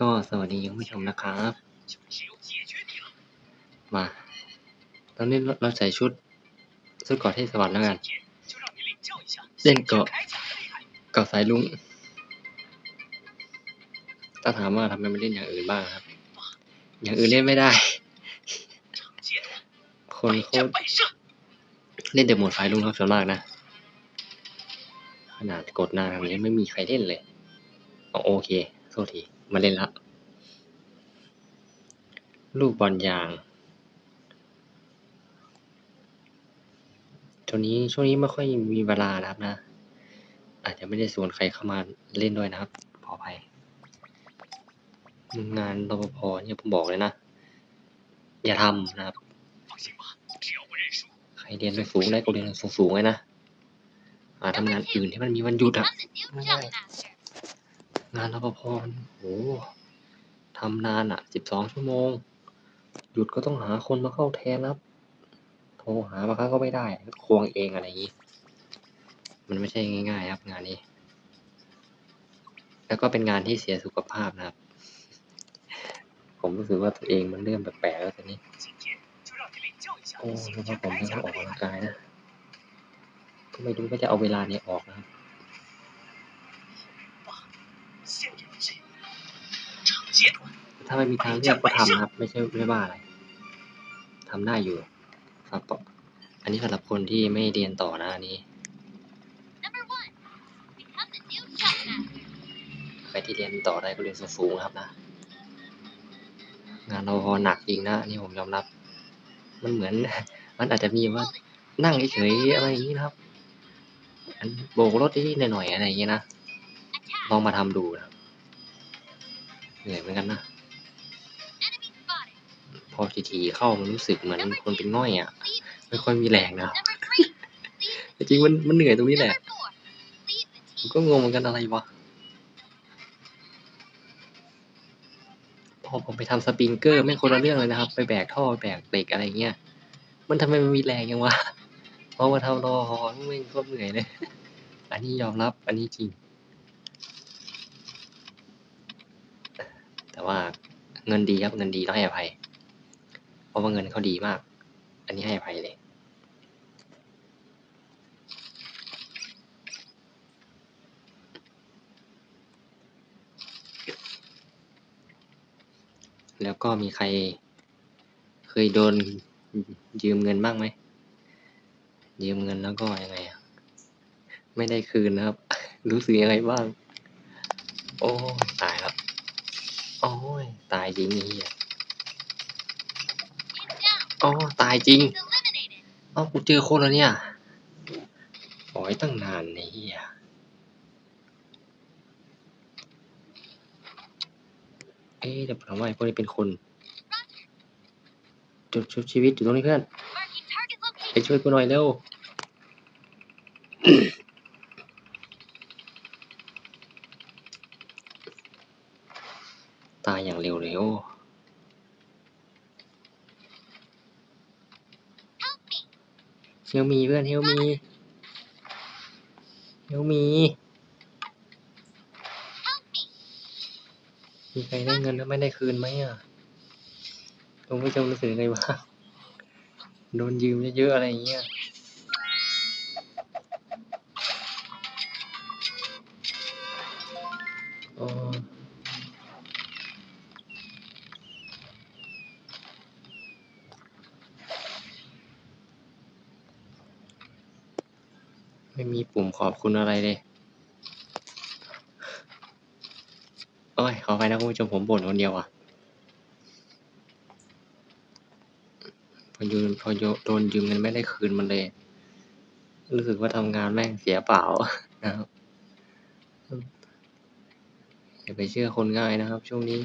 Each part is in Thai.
ก็สวัสดีคุณผู้ชมนะครับ มา ตอนนี้เราใส่ชุดชุดเกาะเทศสวรรค์แล้วกันเล่นเกาะเกาะสายลุงถ้าถามว่าทำไมไม่เล่นอย่างอื่นบ้างครับ อย่างอื่นเล่นไม่ได้ คนเขาเล่นแต่หมดไฟลุงครับส่วนมากนะ ขนาดกดหน้าทางนี้ไม่มีใครเล่นเลย โอเค โทษที มาเล่นละลูกบอลยาง ช่วงนี้ช่วงนี้ไม่ค่อยมีเวลานะครับนะ อาจจะไม่ได้ชวนใครเข้ามาเล่นด้วยนะครับ ขออภัย งานรปภเนี่ยผมบอกเลยนะ อย่าทำนะครับ ใครเรียนสูงได้ก็เรียนสูงๆเลยนะ หาทำงานอื่นที่มันมีวันหยุดอะไม่ได้ งานรปภมันโหทำนานอะสิบสองชั่วโมง หยุดก็ต้องหาคนมาเข้าแทนครับ โทรหาบางครั้งก็ไม่ได้ควงเองอะไรอย่างนี้ มันไม่ใช่ง่าย ๆ ครับงานนี้ แล้วก็เป็นงานที่เสียสุขภาพนะครับ ผมรู้สึกว่าตัวเองมันเริ่มแปลกๆแล้วตอนนี้ โอ้แล้วผมต้องออกกำลังกายนะก็ไม่รู้ว่าจะเอาเวลานี้ออกนะครับ ถ้าไม่มีทางเลือกก็ทำนะครับ ไม่ใช่ไม่ว่าอะไรทำได้อยู่ครับอันนี้สำหรับคนที่ไม่เรียนต่อนะอันนี้ ใครที่เรียนต่อได้ก็เรียนสูงๆครับนะ งานเราหนักจริงนะอันนี่ผมยอมรับ มันเหมือน มันอาจจะมีว่านั่งเฉยๆอะไรอย่างนี้นะครับอันโบกรถนิดๆหน่อยๆอะไรอย่างนี้นะ ลองมาทำดูนะ เหนื่อยเหมือนกันนะ พอทีๆเข้ามันรู้สึกเหมือนคนเป็นง่อยอะ ไม่ค่อยมีแรงนะจริงๆมันมันเหนื่อยตรงนี้แหละผมก็งงเหมือนกันอะไรวะ พอผมไปทำสปริงเกอร์ไม่งคนละเรื่องเลยนะครับ ไปแบกท่อแบกเหล็กอะไรเงี้ย มันทำไมมันมีแรงยังวะพอมาทำรอฮอไม่งก็เหนื่อยเลย อันนี้ยอมรับ อันนี้จริง แต่ ว่าเงินดีครับเงินดีต้องให้อภัย เพราะว่าเงินเขาดีมาก อันนี้ให้อภัยเลยแล้วก็มีใคร เคยโดนยืมเงินบ้างไหมยืมเงินแล้วก็ยังไงอะไม่ได้คืนนะครับ รู้สึกยังไงบ้าง โอ้ตายายจริงไอ้เหี้ยโอ้ตายจริงเอ้ากูเจอคนแล้วเนี่ยปล่อยตั้งนานไอ้เหี้ยเอ๊ะเดี๋ยวผมว่าไอ้พวกนี้เป็นคน จุดชุบชีวิตอยู่ตรงนี้เพื่อน ไปช่วยกูหน่อยเร็ว ตายอย่างเร็วเร็วเฮลมีเพื่อนเฮลมีเฮลมีมีใครได้เงินแล้วไม่ได้คืนไหมอะผมไม่จำรู้สึกยังไงวะโดนยืมเยอะๆอะไรอย่างเงี้ย ไม่มีปุ่มขอบคุณอะไรเลยโอ้ยขอไปนะคุณผู้ชมผมบ่นคนเดียวอะพอยืมพอโยโดนยืมเงินไม่ได้คืนมันเลย รู้สึกว่าทำงานแม่งเสียเปล่านะครับอย่าไปเชื่อคนง่ายนะครับ ช่วงนี้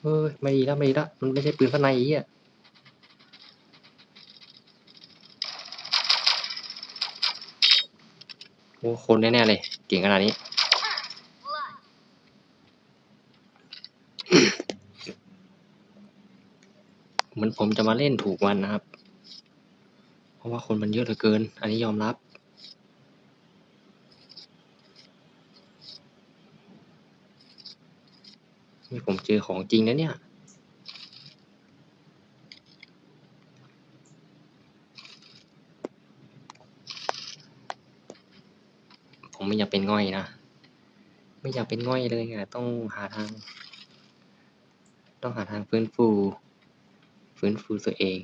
เฮ้ยไม่ดีล้วไม่ดีล้วมันไม่ใช่ปืนสไนด์อะ อ้คนแน่ๆเลย เก่งขนาดนี้ เหมือนผมจะมาเล่นถูกวันนะครับ เพราะว่าคนมันเยอะเหลือเกิน อันนี้ยอมรับนี่ผมเจอของจริงนะเนี่ย ไม่อยากเป็นง่อยนะ ไม่อยากเป็นง่อยเลยอะต้องหาทาง ต้องหาทางฟื้นฟู ฟื้นฟูตัวเอง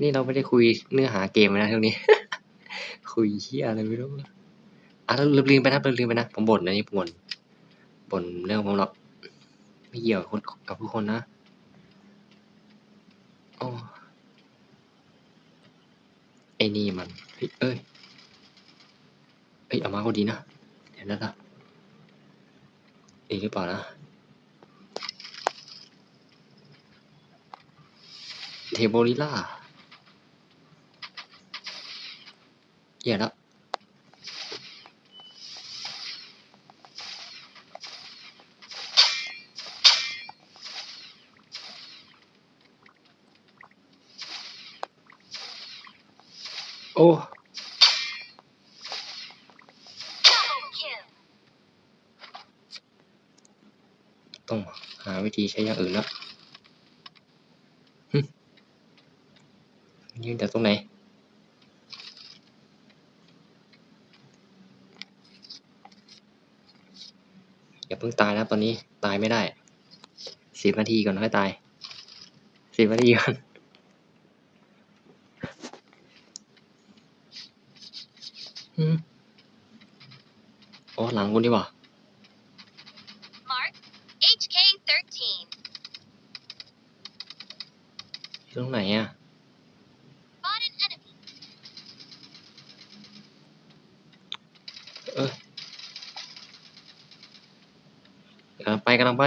นี่เราไม่ได้คุยเนื้อหาเกมนะเท่านี้ คุยเฮียอะไรไม่รู้อะแล้วลืมไปนะลืมไปนะ ผมบ่นนะนี่ผมบ่นบ่นเรื่องผมหรอกไม่เกี่ยวกับคนกับผู้คนนะโอ้ไอ้นี่มันเฮ้ยเอ้ย เอ้ยเอามาก็ดีนะเดี๋ยวนะนะเองหรือเปล่านะเทโบลิล่าแย่แล้วโอ้ Double kill. ต้องหา วิธีใช้อย่างอื่นแล้วยืนจากตรงไหน อย่าเพิ่งตายนะตอนนี้ตายไม่ได้สิบนาทีก่อนค่อยตายสิบนาทีก่อนอ๋อหลังคุณดีกว่า Mark HK 13. อยู่ ตรงไหนอะ Spot an enemy. เออกำลังไปกำลังไป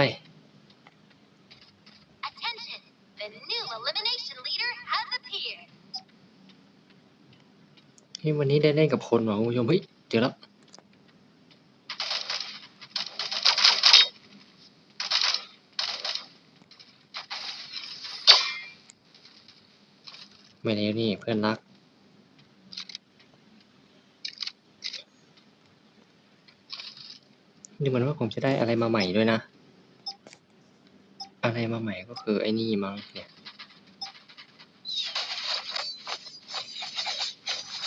Attention! The new elimination leader has appeared. นี่วันนี้ได้เล่นกับคนว่ะคุณผู้ชมเฮ้ยเจอแล้ว ไม่แล้วนี่เพื่อนรัก ดูเหมือนว่าผมจะได้อะไรมาใหม่ด้วยนะ อะไรมาใหม่ก็คือไอ้นี่มั้งเนี่ย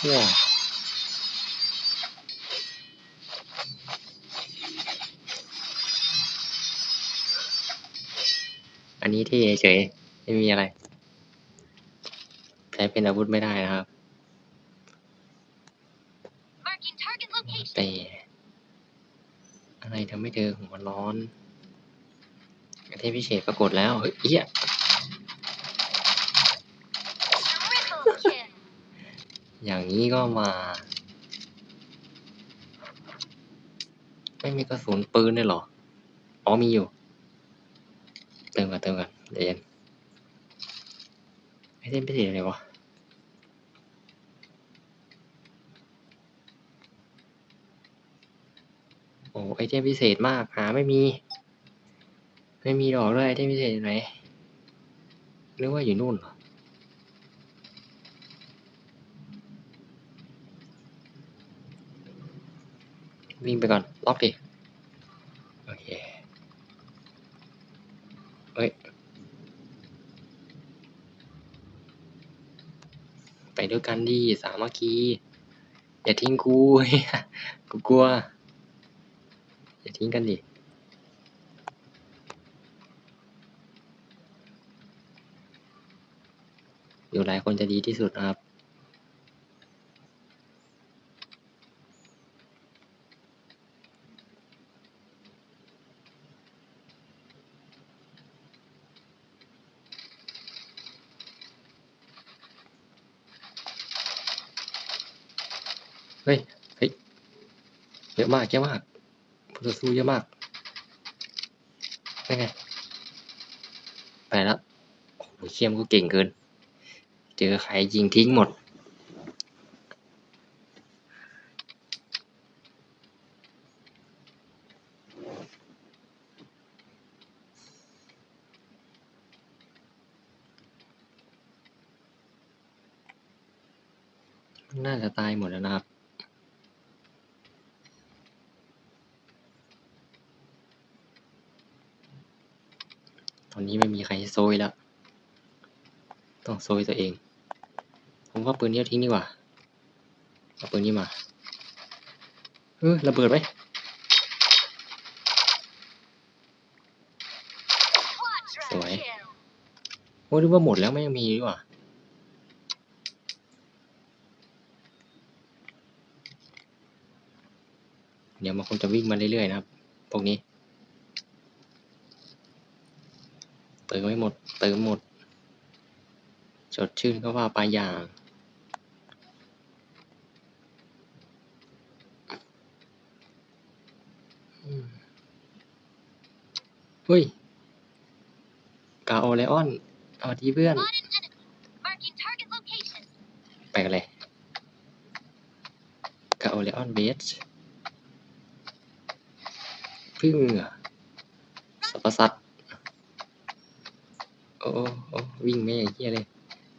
ว้าวอันนี้ที่เฉยไม่มีอะไร ช้เป็นอาวุธไม่ได้นะครับ Marking target location. แต่อะไรทำให้เธอหัวร้อนอันที่พิเศษปรากฏแล้วเฮ้ยเอี้ย Triple kill. อย่างนี้ก็มา ไม่มีกระสุนปืนเลยเหรอ อ๋อมีอยู่ เติมกันเติมกันเดี๋ยวเย็นไอเทมพิเศษอะไรวะ โอ้ไอเทมพิเศษมากหาไม่มี ไม่มีดอกด้วยไอเทมพิเศษอยู่ไหนหรือว่าอยู่นู่นเหรอวิ่งไปก่อน ล็อกดิ โอเค เฮ้ย ไปด้วยกันดิสามัคคี อย่าทิ้งกู กูกลัว อย่าทิ้งกันดิอยู่หลายคนจะดีที่สุดครับ เฮ้ย เฮ้ยเยอะมากเยอะมาก ผู้ต่อสู้เยอะมากยังไง ไปแล้วโอ้โหเชี่ยมก็เก่งเกิน เจอใครยิงทิ้งหมด น่าจะตายหมดแล้วนะครับ อนนี้ไม่มีใครโซยแล้ว ต้องโซยตัวเอง ผมว่าปืนนี้ทิ้งดีกว่า เอาปืนนี้มา เออระเบิดไหม Quadra Rồi. kill. โอ้นึกว่าหมดแล้วไม่ยังมีดีกว่าเดี๋ยวมันคงจะวิ่งมาเรื่อยๆนะครับ พวกนี้ เติมไม่หมด เติมหมด จดชื่นก็ว่าไปอย่างเฮ้ย กาโอไลออนสวัสดีเพื่อน ไปกันเลย กาโอไลออนเบสพึ่งเหรอสัตว์ประสัตว์ โอ้โอ้วิ่งไม่อย่างเฮียเลย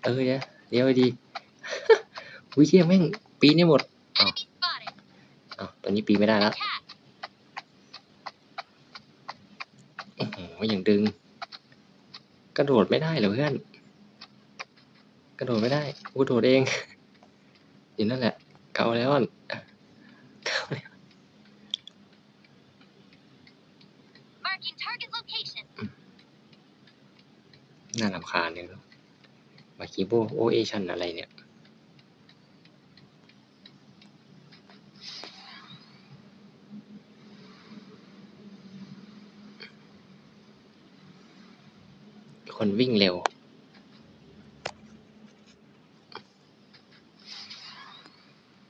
เออเดี๋ยวเดี๋ยวดีวิเฮียแม่งปีนได้หมด Enemy spotted. อ้าวตอนนี้ปีไม่ได้แล้วโอ้โหอย่างดึง กระโดดไม่ได้เหรอเพื่อน กระโดดไม่ได้กูโดดเองอยู่นั่นแหละ เกาแล้วอนเกาแล้ว Marking target location. น่ารำคาญเนี่ยเนอะ มาคีโบโอเอชันอะไรเนี่ยคนวิ่งเร็ว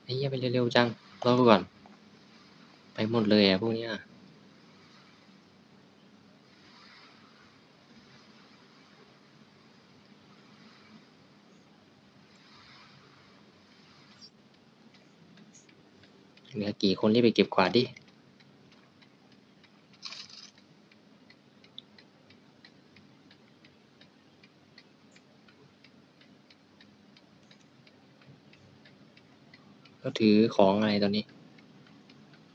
ไอ้เหี้ยไปเร็วๆจัง รอก่อน ไปหมดเลยอะพวกเนี้ เหลือกี่คนรีบไปเก็บกวาดดิแล้วถือของอะไรตอนนี้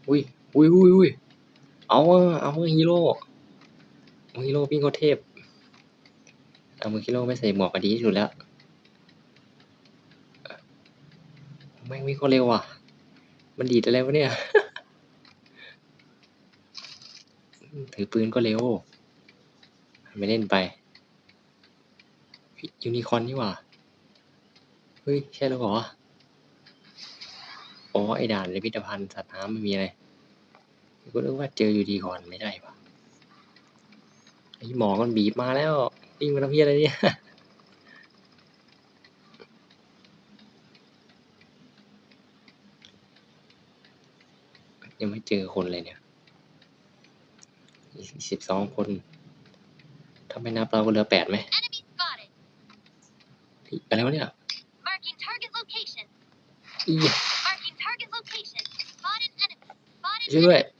อุ้ย อุ้ยอุ้ยอุ้ยเอาอะเอาอฮีโร่เอาฮีโร่วิ่งโคตรเทพ เอามือฮีโร่ไม่ใส่หมวกก็ดีที่สุดแล้วเอ่อแม่งวิ่งโคตรเร็วอะ มันดีดอะไรวะเนี่ย ถือปืนก็เร็ว ไม่เล่นไป ยูนิคอร์นนี่หว่า เฮ้ย ใช่แล้วเหรอ อ๋อ ไอด่านในพิพิธภัณฑ์สัตว์น้ำไม่มีอะไรก็นึกว่าเจออยู่ดีก่อนไม่ได้ปะไอหมอมันบีบมาแล้ววิ่งมาทำเพี้ยอะไรเนี่ย ยังไม่เจอคนเลยเนี่ยสิบสองคน ถ้าไม่นับเราก็เหลือแปดไหม Enemy spotted. เฮ้ยอะไรวะเนี่ย Marking target location. อี Marking target location. Spotted enemy. Spotted ช่วยด้วย enemy.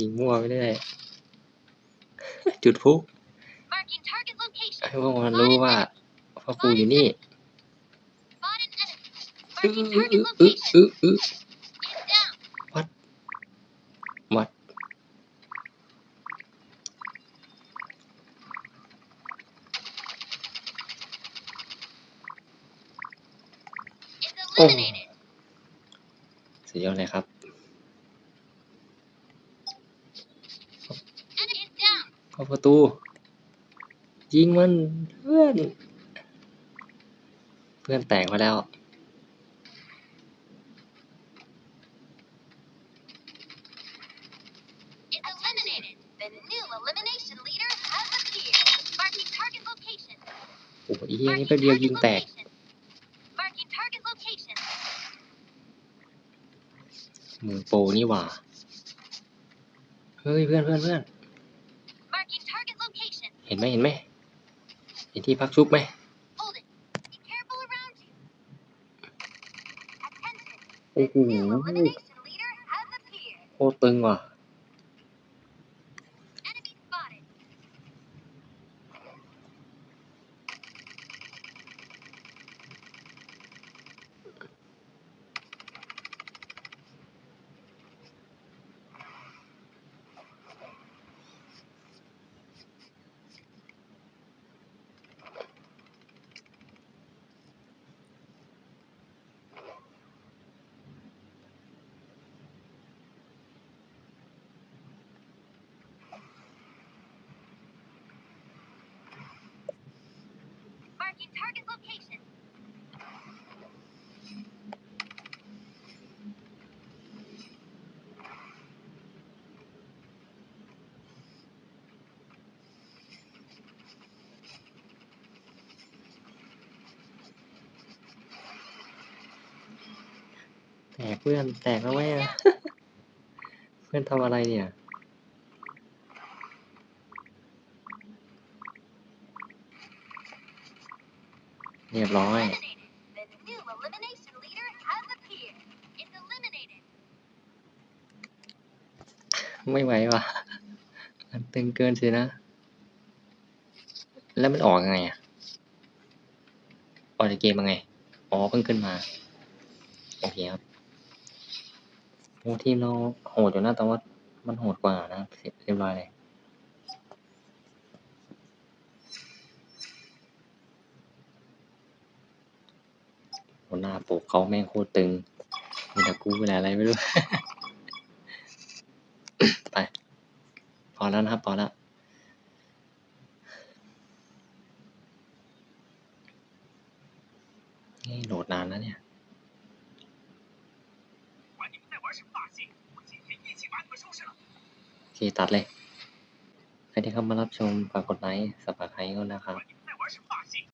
ยิงมั่วไม่ได้ จุดพลุ Marking target location. ให้พวกมันรู้ว่าพ่อครูอยู่นี่ Spotted enemy. อื้อ Marking อื้อ target อื้อ location. อื้ออื้อ Get down. วัด Is eliminated. สุดยอดเลยครับ Enemy is down. เข้าประตู ยิงมันเพื่อน เพื่อนแตกมาแล้ว The new elimination leader has appeared. Marking target location. โอ้โหอีเหี้ยนี่แป๊บเดียวยิงแตก location. Marking target location. มือโปรนี่หว่า เฮ้ยเพื่อนเพื่อนเพื่อน Marking target location. เห็นไหมเห็นไหมเห็นที่พักชุบไหม Hold it. Be careful around you. Attention. โอ้โห The new elimination leader has appeared. โคตรตึงว่ะ target location. แตกเพื่อนแตกแล้วแม่ เพื่อนทำอะไรเนี่ย เรียบร้อย ไม่ไหวว่ะมันตึงเกินสินะ แล้วมันออกยังไงอะ ออกจากเกมยังไง อ๋อเพิ่งขึ้นมา โอเคครับโอ้ทีมเราโหดอยู่นะแต่ว่ามันโหดกว่านะเรียบร้อยเลย หหน้าปกเขาแม่งโคตรตึงมีตะกู้เวลนอะไรไม่รู้ ไป พอแล้วนะครับ พอแล้วนี่โหลดนานนะเนี่ยโอเคตัดเลย ใครที่เข้ามารับชมฝากกดไลค์สับสไครต์ก็นะครับ